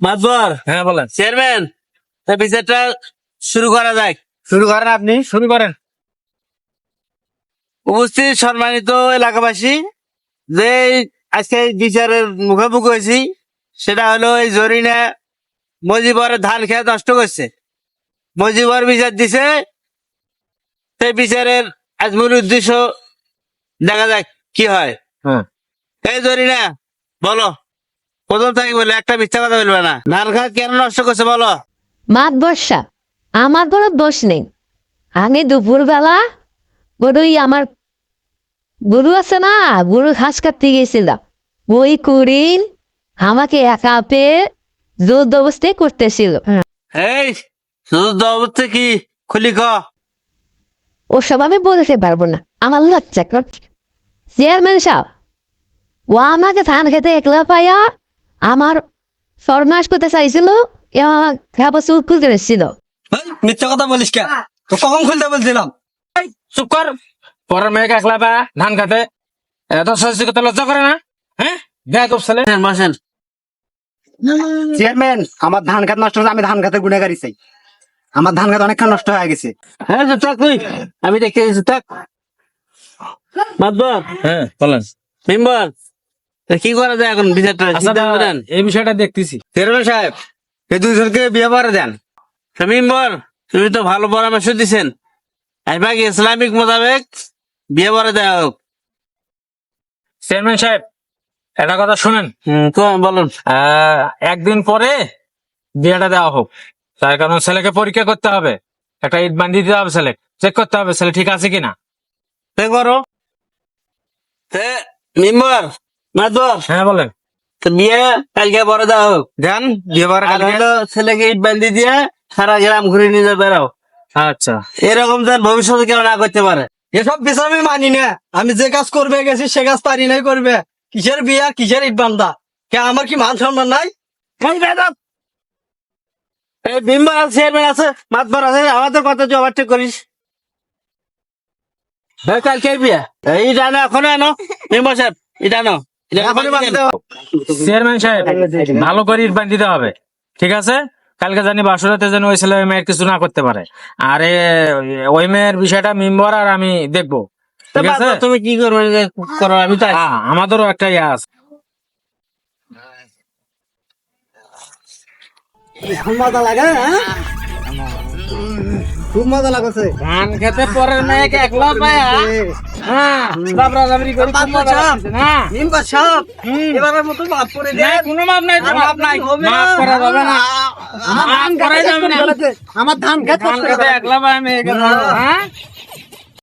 মাতবর। হ্যাঁ বলেন। চেয়ারম্যান বিচারটা শুরু করা যাক। শুরু করেন আপনি শুরু করেন। উপস্থিত সম্মানিত এলাকাবাসী যে আজকে বিচারের মুখোমুখি হয়েছি সেটা হলো এই জরিনা মজিবর ধান খেয়ে নষ্ট করছে। মজিবর বিচার দিছে সেই বিচারের আজ মূল উদ্দেশ্য দেখা যাক কি হয়। হ্যাঁ। এই জরিনা বলো। প্রথম থেকে বলে একটা মিথ্যা কথা বলবে না। ধান কেন নষ্ট করছে বলো? মাত বর্ষা আমার কোনো দোষ নেই। আমি দুপুরবেলা গরুই আমার গরু আছে না গরু ঘাস কাটতে গেছিলাম। ওই কুড়িন আমাকে একা পেয়ে জোর অবস্থায় করতেছিল। এই কি? খুলি ক। ওসব আমি বলতে পারব না। আমার লজ্জা করছে। চেয়ারম্যান সাহেব ও আমাকে ধান খেতে একলা পাইয়া আমার ফরমাস করতে চাইছিল খাবার চুল খুলতে এসেছিল মিথ্যা কথা বলিস কে? তো কখন খুলতে বলছিলাম? চুপ কর। পরের মেয়েকে একলা পা ধান খাতে। এত সহ্য করতে লজ্জা করে না। হ্যাঁ বসেন চেয়ারম্যান আমার ধান খাত নষ্ট হয়েছে আমি ধান খাতে গুনেগারি চাই। আমার ধান খাত অনেকক্ষণ নষ্ট হয়ে গেছে। হ্যাঁ থাক তুই। আমি দেখে গেছি থাক। মাতবর হ্যাঁ বলেন। মেম্বার কি করা যায় এখন বিচারটা? আচ্ছা এই বিষয়টা দেখতেছি। সাহেব এই দুজনকে বিয়ে করে দেন। তুমি তো ভালো পরামর্শ ইসলামিক মোতাবেক বিয়ে করে দেওয়া হোক। চেয়ারম্যান সাহেব একটা কথা শুনেন। বলুন। একদিন পরে বিয়েটা দেওয়া হোক। তার কারণ ছেলেকে পরীক্ষা করতে হবে। একটা ইট বান্ধি দিতে হবে ছেলে চেক করতে হবে ছেলে ঠিক আছে কিনা। করো। মেম্বার। হ্যাঁ বলেন। তো বিয়ে কালকে পরে হোক। যান বিয়ে ছেলেকে ইট বান্ধি দিয়ে সারা গ্রাম ঘুরে নিয়ে বেড়াও। আচ্ছা। এরকম যেন ভবিষ্যতে কেউ না করতে পারে। এসব বিষয় আমি মানি না। আমি যে কাজ করবে গেছি সে কাজ পারি নাই করবে। কিসের বিয়া কিসের ইট বান্ধা কে আমার কি মান সম্মান নাই? বেদব! আছে চেয়ারম্যান আছে মাতবার আছে আমাদের কথা তুই ওভারটেক করিস। এই কালকে বিয়ে। এই জানো এখন আনো মেম্বার সাহেব এটা আনো। চেয়ারম্যান সাহেব ভালো করে ইট দিতে হবে ঠিক আছে? কালকে জানি বাসুরাতে যেন ওই ছেলে ওই মেয়ের কিছু না করতে পারে। আর ওই মেয়ের বিষয়টা মেম্বার আর আমি দেখব ঠিক আছে? তুমি কি করবে? করো আমি তো হ্যাঁ, আমাদেরও একটা ইয়ে আছে। মজা লাগে হ্যাঁ? খুব মজা লাগছে। ধান খেতে পরের মেয়েকে একলা পায়া? হ্যাঁ বাবরা জাবরি করে খুব মজা লাগতেছে, না? নিম্বা সাপ। এবারের মতো মাফ করে দে কোনো মাপ নাই তো, মাপ নাই। মাপ করা যাবে না। আমার ধান না। আমার ধান খেত ধান খেতে একলা পায়া মেয়েকে হ্যাঁ?